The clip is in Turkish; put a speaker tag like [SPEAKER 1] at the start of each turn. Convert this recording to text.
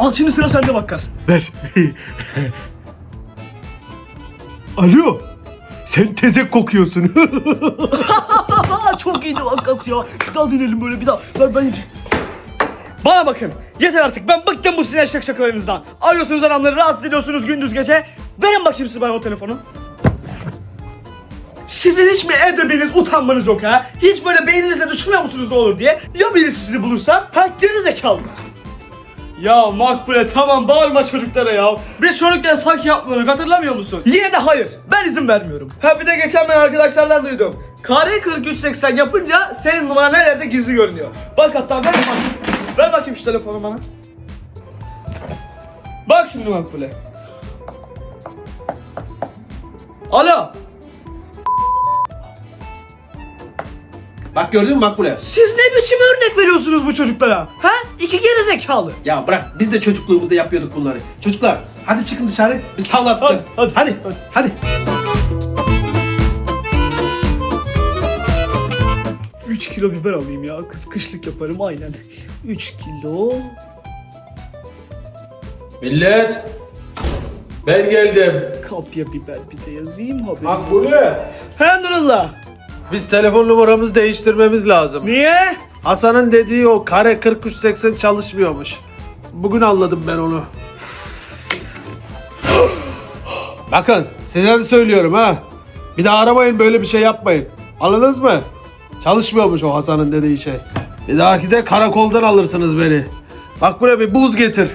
[SPEAKER 1] Al şimdi sıra sende Vakkas.
[SPEAKER 2] Ver. Alo. Sen tezek kokuyorsun.
[SPEAKER 1] Çok iyiydi Vakkas ya. Bir daha deneyelim böyle bir daha. Ver ben. Bana bakın. Yeter artık. Ben bıktım bu sinir şak şakalarınızdan. Arıyorsunuz adamları rahatsız ediyorsunuz gündüz gece. Verin bakayım siz bana o telefonu. Sizin hiç mi edebiniz, utanmanız yok ha? Hiç böyle beyninize düşünmüyor musunuz ne olur diye? Ya birisi sizi bulursa? Ha geri zekalı? Ya Makbule tamam bağırma çocuklara ya. Biz çocukken sanki yapmıyorduk hatırlamıyor musun? Yine de hayır. Ben izin vermiyorum. Ha bir de geçen ben arkadaşlardan duydum. Kare 4380 yapınca senin numaran her yerde gizli görünüyor. Bak hatta ver bakayım. Ver bakayım şu telefonu bana. Bak şimdi Makbule. Alo.
[SPEAKER 3] Bak gördün mü Makbule?
[SPEAKER 1] Siz ne biçim örnek veriyorsunuz bu çocuklara? Ha? İki geri zekalı.
[SPEAKER 3] Ya bırak biz de çocukluğumuzda yapıyorduk bunları. Çocuklar hadi çıkın dışarı biz tavla atacağız.
[SPEAKER 1] Hadi,
[SPEAKER 3] hadi. hadi.
[SPEAKER 1] 3 kilo biber alayım ya. Kız kışlık yaparım aynen. 3 kilo.
[SPEAKER 3] Millet. Ben geldim.
[SPEAKER 1] Kapya biber bir de yazayım haberim.
[SPEAKER 3] Makbule.
[SPEAKER 1] He Nurullah.
[SPEAKER 4] Biz telefon numaramızı değiştirmemiz lazım.
[SPEAKER 1] Niye?
[SPEAKER 4] Hasan'ın dediği o kare 4380 çalışmıyormuş. Bugün anladım ben onu. Bakın size de söylüyorum ha. Bir daha aramayın böyle bir şey yapmayın. Anladınız mı? Çalışmıyormuş o Hasan'ın dediği şey. Bir dahaki de karakoldan alırsınız beni. Bak buraya bir buz getir.